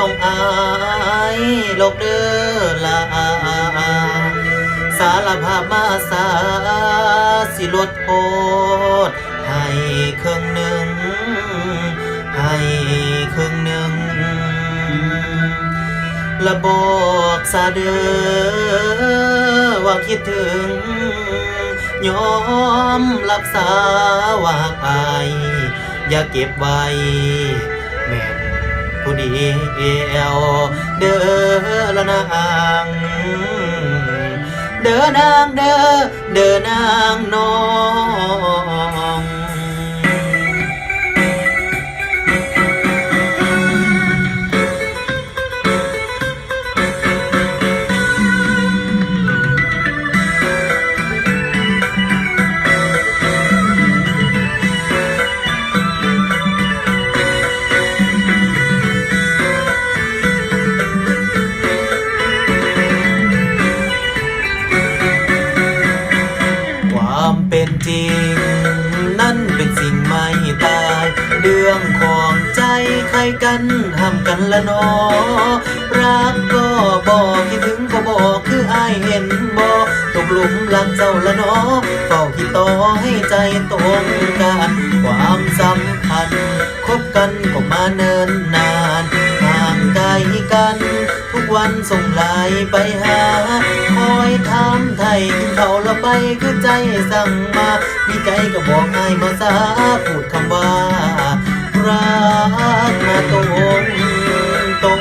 ละบ่ต้องอายโลกเด้อละสารภาพมาสาสิลดโทษให้ครึ่งหนึ่ง ให้ครึ่งหนึ่งละบอกซาเดอว่าคิดถึง ยอมรับสาวากอายอย่าเก็บไว้แม่ เดียวเด้อละนางเด้อนางเด้อเด้อนางนอง สิ่งไม่ตาย เรื่องของใจใครกันห้ามกันละนอ รักก็บอกคิดถึงก็บอกคืออายเห็นบอกตกหลุมรักเจ้าละนอเฝ้าคิดต่อให้ใจตรงกันความสัมพันธ์คบกันก็มาเนินนานห่างไกลกัน ทุกวันส่งไลน์ไปหา ไทยกินเขาละไปคือใจสั่งมามีใจก็บอกให้มาซาพูดคำว่า รักมาตรงตรง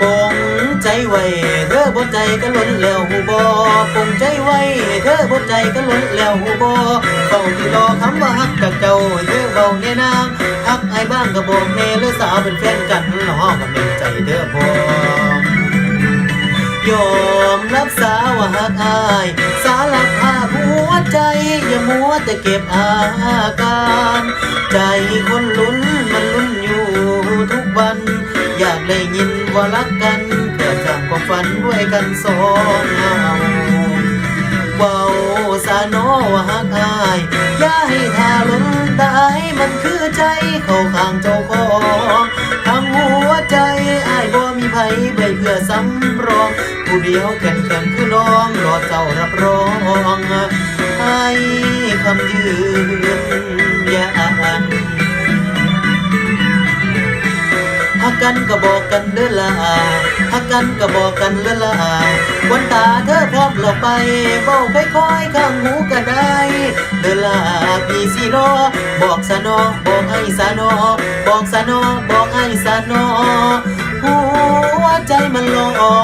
ปองใจไว้ อบ่ใจก็ล้นแล้วหูบอปงใจไว้เธอบ่ใจก็ล้นแล้วหูบอเฝ้าที่รอคำว่าฮักกับเจ้าเธอเบาแน่นางฮักไอ้บ้างก็บอกแน่หรือสาวเป็นแฟนกันหลอกันเป็นใจเธอพอยอมรับสาว่าฮักอายสารภาพหัวใจอย่ามัวแต่เก็บอาการ ใจคนลุ้นมันลุ้นอยู่ทุกวัน อยากได้ยินว่ารักกัน ฝันด้วยกันสองเงาเบาสาโนว่าฮักอายอย่าให้ทาล้นตายมันคือใจเข้าข้างเจ้าของทั้งหัวใจอายบ่มีไผไว้เพื่อสำรอง ผู้เดียวแข็งแข็งคือน้องรอเจ้ารับรองให้คำยืนยัน กันก็บอกกันเด้อล่ะฮักกันก็บอกกันเด้อล่ะวันตาเธอพร้อมเราไปเบ้าไปคอยข้างหูก็ได้ เด้อล่ะพี่สิรอบอกสนอบอกให้สนอบอกสนอบอกให้สนอหัวใจมันลอ